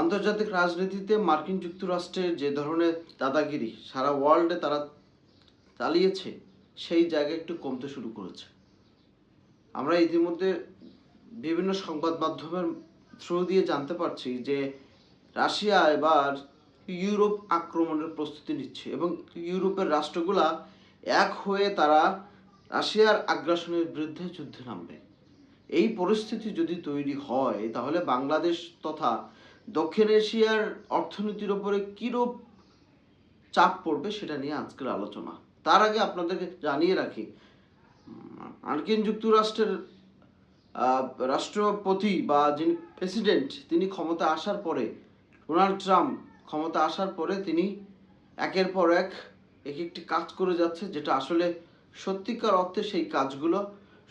আন্তর্জাতিক রাজনীতিতে মার্কিন যুক্তরাষ্ট্রের যে ধরনের দাদাগিরি সারা ওয়ার্ল্ডে তারা চালিয়েছে, সেই জায়গায় একটু কমতে শুরু করেছে। আমরা ইতিমধ্যে বিভিন্ন সংবাদ মাধ্যমের থ্রু দিয়ে জানতে পারছি যে রাশিয়া এবার ইউরোপ আক্রমণের প্রস্তুতি নিচ্ছে এবং ইউরোপের রাষ্ট্রগুলা এক হয়ে তারা রাশিয়ার আগ্রাসনের বিরুদ্ধে যুদ্ধে নামবে। এই পরিস্থিতি যদি তৈরি হয়, তাহলে বাংলাদেশ তথা দক্ষিণ এশিয়ার অর্থনীতির ওপরে কীরূপ চাপ পড়বে সেটা নিয়ে আজকের আলোচনা। তার আগে আপনাদেরকে জানিয়ে রাখি, মার্কিন যুক্তরাষ্ট্রের রাষ্ট্রপতি বা যিনি প্রেসিডেন্ট, তিনি ক্ষমতা আসার পরে, ডোনাল্ড ট্রাম্প ক্ষমতা আসার পরে তিনি একের পর এক এক একটি কাজ করে যাচ্ছে, যেটা আসলে সত্যিকার অর্থে সেই কাজগুলো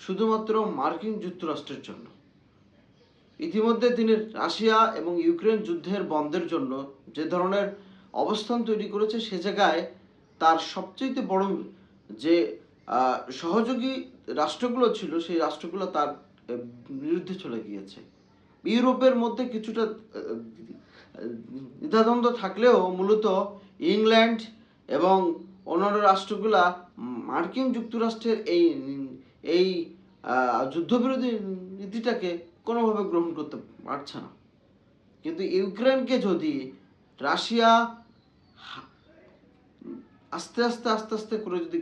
শুধুমাত্র মার্কিন যুক্তরাষ্ট্রের জন্য। ইতিমধ্যে তিনি রাশিয়া এবং ইউক্রেন যুদ্ধের বন্ধের জন্য যে ধরনের অবস্থান তৈরি করেছে সে জায়গায় তার সবচেয়ে বড় যে সহযোগী রাষ্ট্রগুলো ছিল, সেই রাষ্ট্রগুলো তার বিরুদ্ধে চলে গিয়েছে। ইউরোপের মধ্যে কিছুটা দ্বিধাদ্বন্দ্ব থাকলেও মূলত ইংল্যান্ড এবং অন্যান্য রাষ্ট্রগুলা মার্কিন যুক্তরাষ্ট্রের এই এই যুদ্ধবিরোধী নীতিটাকে কোনোভাবে গ্রহণ করতে পারছে না। কিন্তু ইউক্রেনকে যদি রাশিয়া আস্তে আস্তে আস্তে আস্তে করে যদি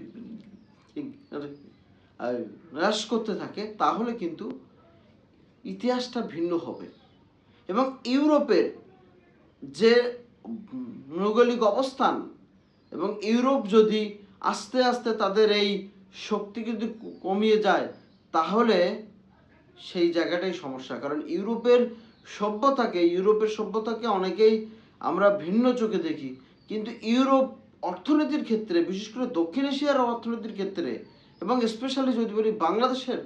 হ্রাস করতে থাকে, তাহলে কিন্তু ইতিহাসটা ভিন্ন হবে। এবং ইউরোপের যে ভৌগোলিক অবস্থান এবং ইউরোপ যদি আস্তে আস্তে তাদের এই শক্তিকে যদি কমিয়ে যায়, তাহলে সেই জায়গাটাই সমস্যা। কারণ ইউরোপের সভ্যতাকে ইউরোপের সভ্যতাকে অনেকেই আমরা ভিন্ন চোখে দেখি। কিন্তু ইউরোপ অর্থনীতির ক্ষেত্রে, বিশেষ করে দক্ষিণ এশিয়ার অর্থনীতির ক্ষেত্রে এবং স্পেশালি যদি বলি বাংলাদেশের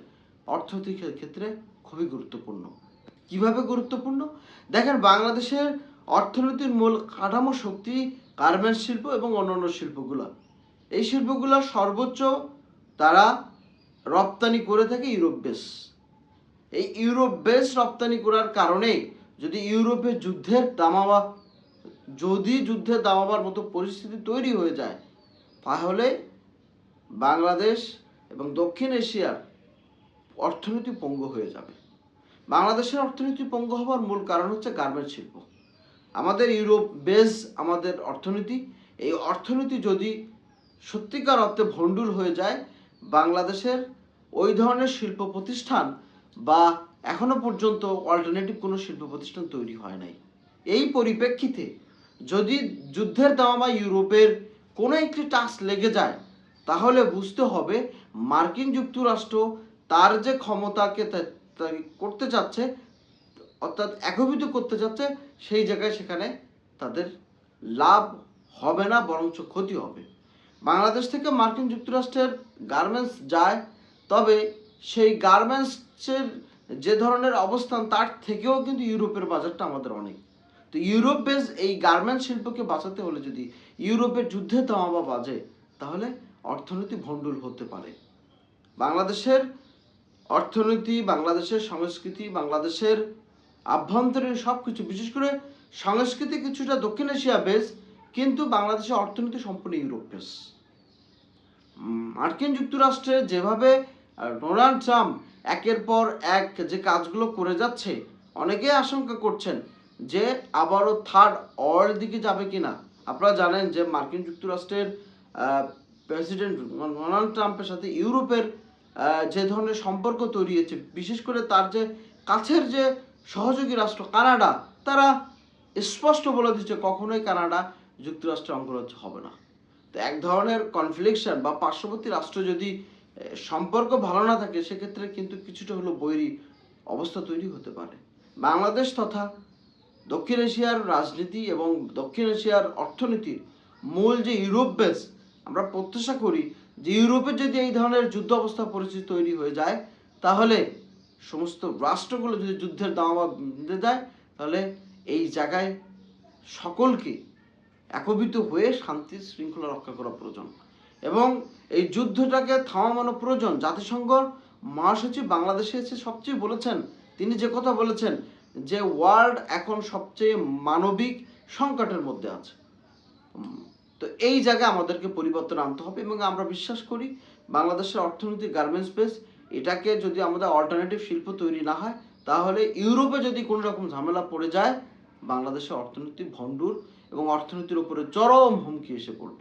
অর্থনীতির ক্ষেত্রে খুবই গুরুত্বপূর্ণ। কীভাবে গুরুত্বপূর্ণ? দেখেন বাংলাদেশের অর্থনীতির মূল কাঠামো শক্তি গার্মেন্টস শিল্প এবং অন্যান্য শিল্পগুলো। এই শিল্পগুলো সর্বোচ্চ তারা রপ্তানি করে থাকে ইউরোপ বেস এই ইউরোপ বেস রপ্তানি করার কারণে যদি ইউরোপে যুদ্ধের দামাবা যদি যুদ্ধের দামাবার মতো পরিস্থিতি তৈরি হয়ে যায়, তাহলে বাংলাদেশ এবং দক্ষিণ এশিয়ার অর্থনীতি পঙ্গু হয়ে যাবে। বাংলাদেশের অর্থনীতি পঙ্গু হওয়ার মূল কারণ হচ্ছে গার্মেন্ট শিল্প। আমাদের ইউরোপ বেস আমাদের অর্থনীতি। এই অর্থনীতি যদি সত্যিকার অর্থে ভণ্ডুল হয়ে যায়, বাংলাদেশের ওই ধরনের শিল্প প্রতিষ্ঠান বা এখনও পর্যন্ত অল্টারনেটিভ কোনো শিল্প প্রতিষ্ঠান তৈরি হয় নাই। এই পরিপ্রেক্ষিতে যদি যুদ্ধের দামা ইউরোপের কোনো একটি টাচ লেগে যায়, তাহলে বুঝতে হবে মার্কিন যুক্তরাষ্ট্র তার যে ক্ষমতাকে করতে চাচ্ছে, অর্থাৎ একভূত করতে চাচ্ছে, সেই জায়গায় সেখানে তাদের লাভ হবে না, বরঞ্চ ক্ষতি হবে। বাংলাদেশ থেকে মার্কিন যুক্তরাষ্ট্রের গার্মেন্টস যায়, তবে সেই গার্মেন্টসের যে ধরনের অবস্থান, তার থেকেও কিন্তু ইউরোপের বাজারটা আমাদের অনেক। তো ইউরোপ বেস এই গার্মেন্ট শিল্পকে বাঁচাতে হলে যদি ইউরোপের যুদ্ধে দামাবা বাজে, তাহলে অর্থনীতি ভণ্ডুল হতে পারে। বাংলাদেশের অর্থনীতি, বাংলাদেশের সংস্কৃতি, বাংলাদেশের আভ্যন্তরীণ সব কিছু বিশেষ করে সংস্কৃতি কিছুটা দক্ষিণ এশিয়া বেস, কিন্তু বাংলাদেশের অর্থনীতি সম্পূর্ণ ইউরোপ বেস। মার্কিন যুক্তরাষ্ট্রে যেভাবে ডোনাল্ড ট্রাম্প একের পর এক যে কাজগুলো করে যাচ্ছে অনেকেই আশঙ্কা করছেন যে আবারও থার্ড ওয়ার্ল্ড দিকে যাবে কিনা। আপনারা জানেন যে মার্কিন যুক্তরাষ্ট্রের প্রেসিডেন্ট ডোনাল্ড ট্রাম্পের সাথে ইউরোপের যে ধরনের সম্পর্ক তৈরি হয়েছে, বিশেষ করে তার যে কাছের যে সহযোগী রাষ্ট্র কানাডা, তারা স্পষ্ট বলে দিচ্ছে কখনোই কানাডা যুক্তরাষ্ট্রের অঙ্গরাজ্য হবে না। তো এক ধরনের কনফ্লিকশন বা পার্শ্ববর্তী রাষ্ট্র যদি সম্পর্ক ভালো না থাকে, সেক্ষেত্রে কিন্তু কিছুটা হলো বৈরী অবস্থা তৈরি হতে পারে। বাংলাদেশ তথা দক্ষিণ এশিয়ার রাজনীতি এবং দক্ষিণ এশিয়ার অর্থনীতির মূল যে ইউরোপ বেস আমরা প্রত্যাশা করি যে ইউরোপে যদি এই ধরনের যুদ্ধ অবস্থা পরিস্থিতি তৈরি হয়ে যায়, তাহলে সমস্ত রাষ্ট্রগুলো যদি যুদ্ধের দামাবা বেঁধে যায়, তাহলে এই জায়গায় সকলকে একবিত হয়ে শান্তি শৃঙ্খলা রক্ষা করা প্রয়োজন। এবং এই যুদ্ধটাকে থামানো প্রয়োজন। জাতিসংঘ মহাসচিব বাংলাদেশে এসে সবচেয়ে বলেছেন, তিনি যে কথা বলেছেন যে ওয়ার্ল্ড এখন সবচেয়ে মানবিক সংকটের মধ্যে আছে। তো এই জায়গায় আমাদেরকে পরিবর্তন আনতে হবে এবং আমরা বিশ্বাস করি বাংলাদেশের অর্থনীতি গার্মেন্টস স্পেস এটাকে যদি আমাদের অল্টারনেটিভ শিল্প তৈরি না হয়, তাহলে ইউরোপে যদি কোনো রকম ঝামেলা পড়ে যায়, বাংলাদেশের অর্থনীতি ভণ্ডুর এবং অর্থনীতির উপরে চরম হুমকি এসে পড়বে।